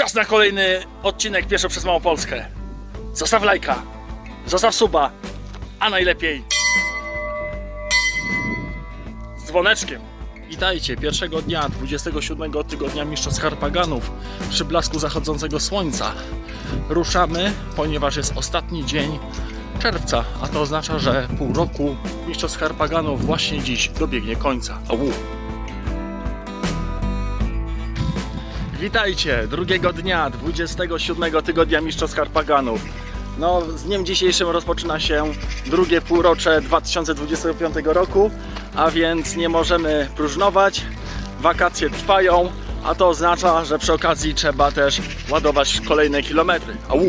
Czas na kolejny odcinek Pieszo przez Małopolskę. Zostaw lajka, zostaw suba, a najlepiej z dzwoneczkiem. Witajcie, pierwszego dnia 27 tygodnia Mistrzostw Harpaganów przy blasku zachodzącego słońca. Ruszamy, ponieważ jest ostatni dzień czerwca, a to oznacza, że pół roku Mistrzostw Harpaganów właśnie dziś dobiegnie końca. Witajcie, drugiego dnia 27 tygodnia Mistrzostw Harpaganów. No, z dniem dzisiejszym rozpoczyna się drugie półrocze 2025 roku, a więc nie możemy próżnować. Wakacje trwają, a to oznacza, że przy okazji trzeba też ładować kolejne kilometry. Au!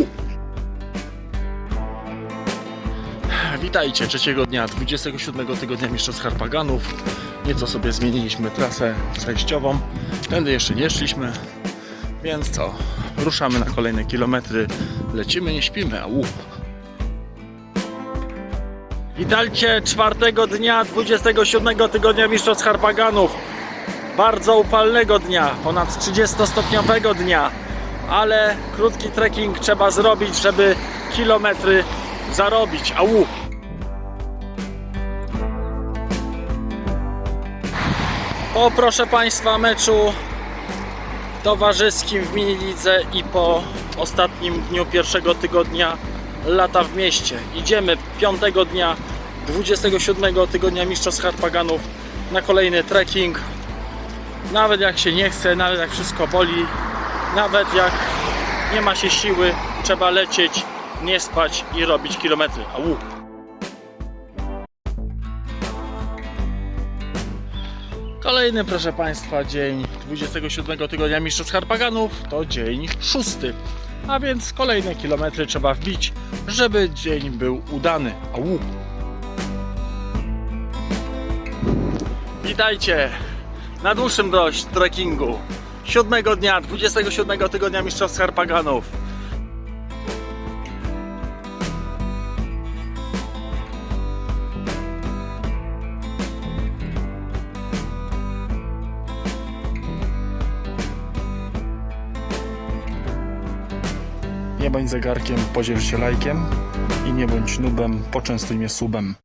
Witajcie trzeciego dnia 27 tygodnia Mistrzostw Harpaganów. Nieco sobie zmieniliśmy trasę przejściową. Tędy jeszcze nie szliśmy. Więc co? Ruszamy na kolejne kilometry. Lecimy, nie śpimy. Au. Witajcie czwartego dnia 27 tygodnia Mistrzostw Harpaganów. Bardzo upalnego dnia, ponad 30-stopniowego dnia. Ale krótki trekking trzeba zrobić, żeby kilometry zarobić. Au! Po proszę Państwa meczu towarzyskim w minilidze i po ostatnim dniu pierwszego tygodnia lata w mieście. Idziemy piątego dnia 27 tygodnia Mistrzostw Harpaganów na kolejny trekking. Nawet jak się nie chce, nawet jak wszystko boli, nawet jak nie ma się siły, trzeba lecieć, nie spać i robić kilometry. Au. Kolejny, proszę Państwa, dzień 27 tygodnia Mistrzostw Harpaganów to dzień szósty. A więc kolejne kilometry trzeba wbić, żeby dzień był udany. Au. Witajcie na dłuższym dość trekkingu. Siódmego dnia, 27 tygodnia Mistrzostw Harpaganów. Nie bądź zegarkiem, podziel się lajkiem i nie bądź nubem, poczęstuj mnie subem.